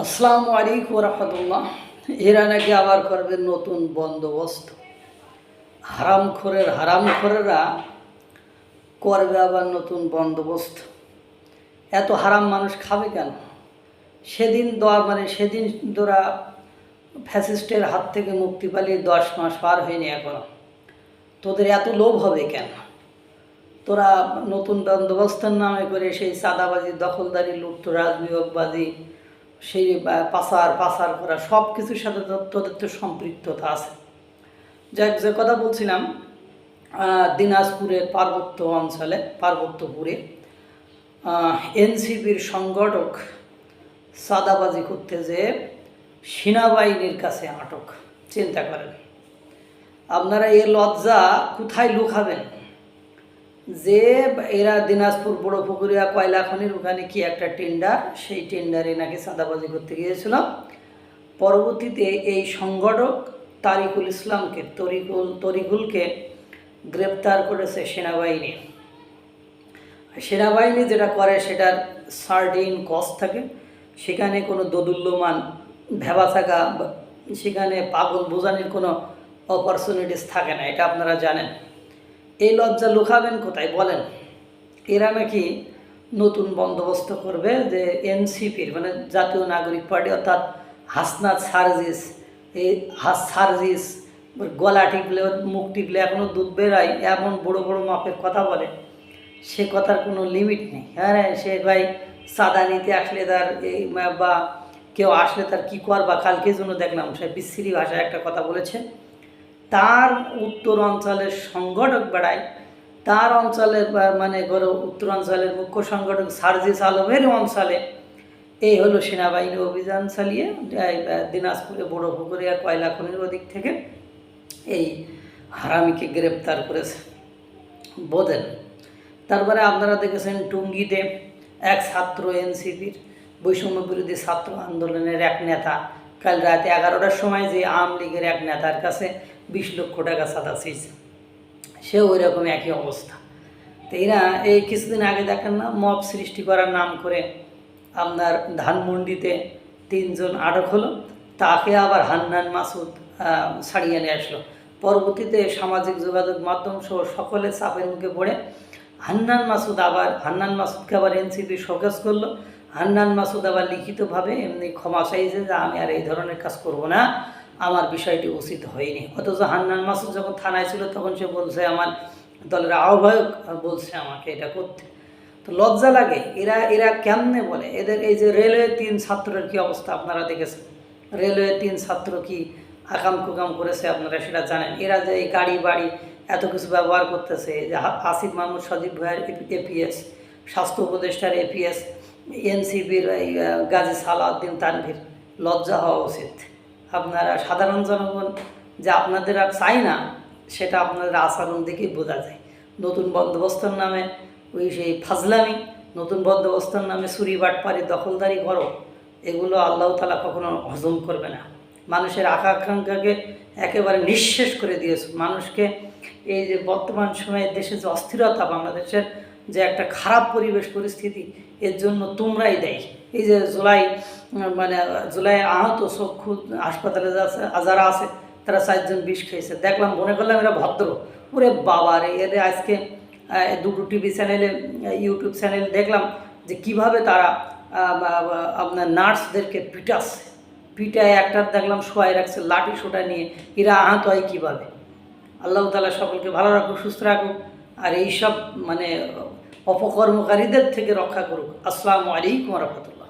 আসসালামু আলাইকুম রহমতুল্লাহ। এরা নাকি আবার করবে নতুন বন্দোবস্ত। হারামখোরের হারামখোরেরা করবে আবার নতুন বন্দোবস্ত। এত হারাম মানুষ খাবে কেন? সেদিন দেওয়া মানে সেদিন তোরা ফ্যাসিস্টের হাত থেকে মুক্তি পালিয়ে দশ মাস পার হয়নি এখনও। তোদের এত লোভ হবে কেন? তোরা নতুন বন্দোবস্তের নামে করে সেই চাঁদাবাজি, দখলদারি লুপ্ত রাজবিয়োগবাদী সেই পাচার পাচার করা সব কিছুর সাথে তোদের তো সম্পৃক্ততা আছে। যাক যে কথা বলছিলাম দিনাজপুরের পার্বত্য অঞ্চলে, পার্বত্যপুরে এনসিপির সংগঠক সাদাবাজি করতে যে সেনাবাহিনীর কাছে আটক, চিন্তা করেন। আপনারা এ লজ্জা কোথায় লুকাবেন? যে এরা দিনাজপুর বড় পুকুরিয়া কয়লা খনির ওখানে কি একটা টেন্ডার সেই টেন্ডারে নাকি চাঁদাবাজি করতে গিয়েছিল পরবর্তীতে এই সংগঠক তারিকুল ইসলামকে, তরিকুল, তরিকুলকে গ্রেপ্তার করেছে সেনাবাহিনী। সেনাবাহিনী যেটা করে, সেটার সার্ডিন কস্ট থাকে। সেখানে কোনো দোদুল্যমান ভেবা থাকা সেখানে পাগল বোঝানোর কোনো অপরচুনিটিস থাকে না, এটা আপনারা জানেন। এই লজ্জা লুকাবেন কোথায়? বলেন, এরা নাকি নতুন বন্দোবস্ত করবে যে এনসিপির মানে জাতীয় নাগরিক পার্টি, অর্থাৎ হাসনাত সার্জিস, এই হাস সার্জিস, গলা টিপলে, মুখ টিপলে এখনও দুধ বেরায়, এমন বড় বড় মাপের কথা বলে, সে কথার কোনো লিমিট নেই। হ্যাঁ সে ভাই সাদা নিতে আসলে তার এই বা কেউ আসলে তার কী কর বা কালকে জন্য দেখলাম, সে বিশ্রী ভাষায় একটা কথা বলেছে। তার উত্তর অঞ্চলের সংগঠক বেড়ায়। তার অঞ্চলের মানে ধরো উত্তর অঞ্চলের মুখ্য সংগঠক সার্জিস আলমের অঞ্চলে। এই হলো সেনাবাহিনী অভিযান চালিয়ে দিনাজপুরে বড় পুকুরিয়া কয়লা খনির ওদিক থেকে এই হারামিকে গ্রেপ্তার করেছে বোধেন তারপরে আপনারা দেখেছেন টুঙ্গিতে এক ছাত্র এনসিপির বৈষম্য বিরোধী ছাত্র আন্দোলনের এক নেতা। কাল রাতে এগারোটার সময় যে আওয়ামী লীগের এক নেতার কাছে বিশ লক্ষ টাকা সাদা চেয়েছে সেও ওই রকম একই অবস্থা। তো এরা এই কিছুদিন আগে দেখেন না, মব সৃষ্টি করার নাম করে আপনার ধানমন্ডিতে তিনজন আটক হলো, তাকে আবার হান্নান মাসুদ ছাড়িয়ে নিয়ে আসলো। পরবর্তীতে সামাজিক যোগাযোগ মাধ্যম সহ সকলে চাপের মুখে পড়ে হান্নান মাসুদ আবার, হান্নান মাসুদকে আবার এনসিপি শোকেস করল। হান্নান মাসুদ আবার লিখিতভাবে এমনি ক্ষমা চাইছে যে, আমি আর এই ধরনের কাজ করব না। আমার বিষয়টি উচিত হয়নি। অথচ হান্নান মাসুদ যখন থানায় ছিল, তখন সে বলছে, আমার দলের আহ্বায়ক বলছে আমাকে এটা করতে। তো লজ্জা লাগে, এরা এরা কেমনে বলে? এদের এই যে রেলওয়ে তিন ছাত্রের কি অবস্থা আপনারা দেখেছেন? রেলওয়ে তিন ছাত্র কি আকাম কুকাম করেছে আপনারা সেটা জানেন? এরা যে এই গাড়ি বাড়ি এত কিছু ব্যবহার করতেছে, যে আসিফ মাহমুদ, সজীব ভাইয়ের এপিএস, স্বাস্থ্য উপদেষ্টার এপিএস, এনসিপির গাজী সালাউদ্দিন তানভীর, লজ্জা হওয়া উচিত। আপনারা সাধারণ জনগণ যে আপনাদের আর চাই না, সেটা আপনাদের আচরণ দেখেই বোঝা যায়। নতুন বন্দোবস্তর নামে ওই সেই ফাজলামি, নতুন বন্দোবস্তর নামে চুরি বাটপারি দখলদারি করো, এগুলো আল্লাহ তালা কখনো হজম করবে না। মানুষের আকাঙ্ক্ষাকে একেবারে নিঃশেষ করে দিয়েছে। মানুষকে এই যে বর্তমান সময়ে দেশে যে অস্থিরতা বাংলাদেশের যে একটা খারাপ পরিবেশ পরিস্থিতি, এর জন্য তোমরাই দেয়। এই যে জুলাই মানে জুলাই আহত চক্ষু হাসপাতালে যারা আছে, তারা চারজন বিষ খেয়েছে দেখলাম, মনে করলাম এরা ভদ্র। ওরে বাবা রে, এদের আজকে দুটো টিভি চ্যানেলে, ইউটিউব চ্যানেলে দেখলাম যে কীভাবে তারা আপনার নার্সদেরকে পিটাচ্ছে। পিটায় একটা দেখলাম শোয়াই রাখছে, লাঠি শোটা নিয়ে। এরা আহত হয় কীভাবে? আল্লাহ তালা সকলকে ভালো রাখুক, সুস্থ রাখুক। আর এইসব মানে অপকর্মকারীদের থেকে রক্ষা করুক। আসসালামু আলাইকুম রহমতুল্লাহ।